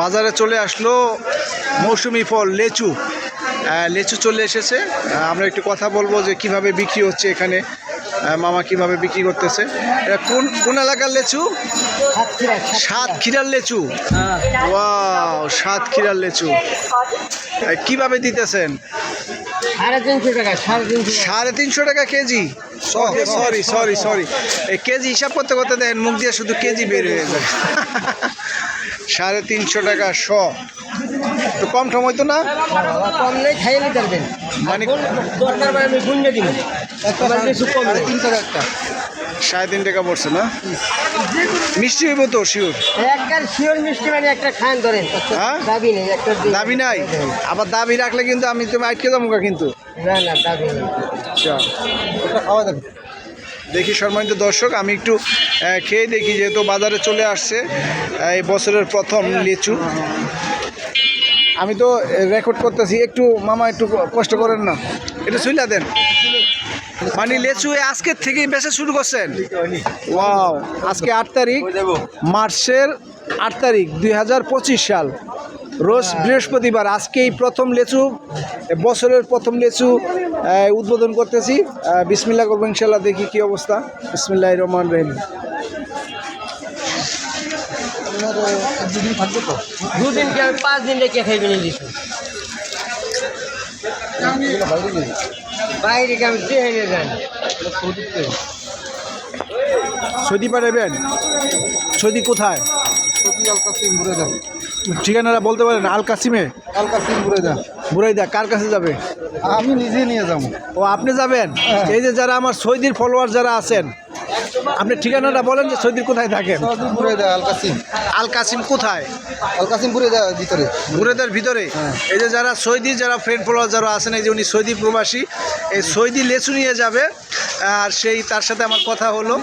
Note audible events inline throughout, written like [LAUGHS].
বাজারে চলে আসলো মৌসুমি ফল লেচু। লেচু চলে এসেছে। আমরা একটু কথা বলব যে কীভাবে বিক্রি হচ্ছে এখানে। মামা কীভাবে বিক্রি করতেছে। এটা কোন কোন এলাকার লেচু? সাত ক্ষীরার লেচু। ওয়াও সাত ক্ষীরার লেচু। কীভাবে দিতেছেন? সাড়ে তিনশো টাকা সাড়ে তিনশো টাকা। কেজি? Sorry sorry sorry. এই কেজি হিসাব করতে করতে দেন মুখ দিয়ে শুধু কেজি বের হয়ে যায়। সাড়ে তিনশো টাকা শ। তো কম সময় তো না? কম নেই খাইয়ে নিতে পারবেন মানে দরকার আমি গুঞ্জে দিব নেই তিন টাকা একটা সাড়ে তিন টাকা পড়ছে না? মিষ্টি হইব তো শিওর? একবার শিওর মিষ্টি মানে একটা খান ধরেন হ্যাঁ? দাবি নেই? একটা দাবি নাই আবার দাবি রাখলে কিন্তু আমি তুমি আটকে যাব কিন্তু। না না দাবি নেই। আচ্ছা। খাওয়া যাবে দেখি সম্মানিত দর্শক আমি একটু খেয়ে দেখি যেহেতু বাজারে চলে আসছে এই বছরের প্রথম লিচু। আমি তো রেকর্ড করতেছি একটু মামা একটু কষ্ট করেন না। একটু সুইলা দেন। মানে লেচু আজকের থেকেই বেচা শুরু করছেন? ওয়াও আজকে আট তারিখ মার্চের আট তারিখ দুই হাজার পঁচিশ সাল। রোজ বৃহস্পতিবার আজকে এই প্রথম লেচু বছরের প্রথম লেচু উদ্বোধন করতেছি। বিসমিল্লা করব ইনশাল্লাহ দেখি কি অবস্থা। বিসমিল্লাহ রহমান রহিম। দুদিন পাঁচ দিন রেখে খাইবেন লিচু বাইরে কি আমি যান সৌদি পাঠাবেন সৌদি কোথায়? ঠিকানাটা বলতে পারেন আল কাসিমে? আল কাসিম বুরাইদা। বুড়াইদা কার কাছে যাবে? আমি নিজে নিয়ে যাব। ও আপনি যাবেন? এই যে যারা আমার সৌদির ফলোয়ার যারা আছেন আপনি ঠিকানাটা বলেন যে সৌদির কোথায় থাকেন? আল কাসিম আল কাসিম কোথায়? আল কাসিম দেয় ভিতরে। ঘুরেদের ভিতরে? এই যে যারা সৌদি যারা ফ্রেন্ড ফলোয়ার যারা আছেন এই যে উনি সৌদি প্রবাসী এই সৌদি লেচু নিয়ে যাবে। আর সেই তার সাথে আমার কথা হলো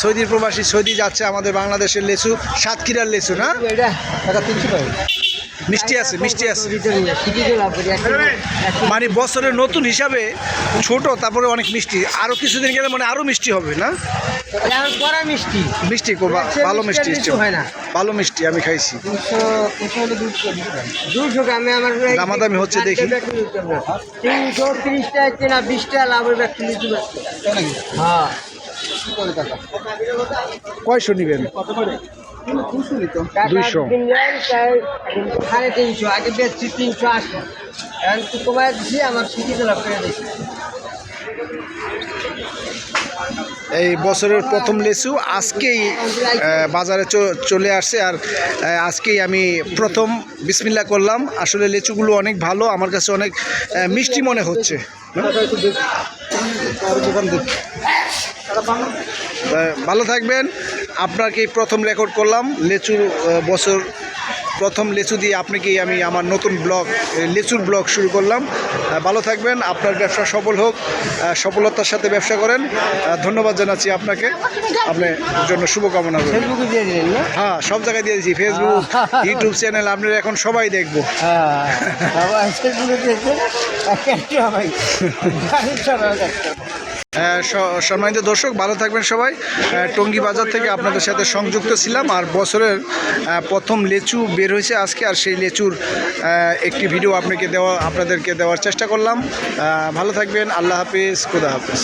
সৌদির প্রবাসী সৌদি যাচ্ছে আমাদের বাংলাদেশের লেচু সাতক্ষীরার লেচু না? এটা টাকা তিনশো টাকা। মিষ্টি আছে মিষ্টি আছে। মানে বছরের নতুন হিসাবে ছোট তারপরে অনেক মিষ্টি। আরও কিছুদিন গেলে মানে আরও মিষ্টি হবে না? মিষ্টি। মিষ্টি ভালো মিষ্টি হয় না। ভালো মিষ্টি আমি খাইছি। দামাদামি হচ্ছে দেখি। তিনশো তিরিশ টাকা কিনা বিশ টাকা লাভের ব্যক্তি হ্যাঁ। কয়শো নেবেন? কত করে দুশো নিত টাকা দুইশো। দিন যায়, তাই সাড়ে তিনশো আগে বেচছি তিনশো আশি এখন তো কমায় দিছি আমার শিখিতে লাভ করে দিচ্ছি এই বছরের প্রথম লেচু আজকেই বাজারে চ- চলে আসছে আর আজকেই আমি প্রথম বিসমিল্লা করলাম। আসলে লেচুগুলো অনেক ভালো আমার কাছে অনেক মিষ্টি মনে হচ্ছে। ভালো থাকবেন। আপনাকে প্রথম রেকর্ড করলাম। লেচুর বছর প্রথম লেচু দিয়ে আপনাকেই আমি আমার নতুন ব্লগ লেচুর ব্লগ শুরু করলাম। ভালো থাকবেন আপনার ব্যবসা সফল হোক সফলতার সাথে ব্যবসা করেন। ধন্যবাদ জানাচ্ছি আপনাকে। আপনার জন্য শুভকামনা হ্যাঁ সব জায়গায় দিয়েছি। ফেসবুক ইউটিউব চ্যানেল আপনারা এখন সবাই দেখব। হ্যাঁ [LAUGHS] [LAUGHS] সম্মানিত দর্শক, ভালো থাকবেন সবাই। টঙ্গী বাজার থেকে আপনাদের সাথে সংযুক্ত ছিলাম আর বছরের প্রথম লেচু বের হয়েছে আজকে আর সেই লেচুর একটি ভিডিও আপনাকে দেওয়া, আপনাদেরকে দেওয়ার চেষ্টা করলাম। ভালো থাকবেন, আল্লাহ হাফিজ, খুদা হাফিজ।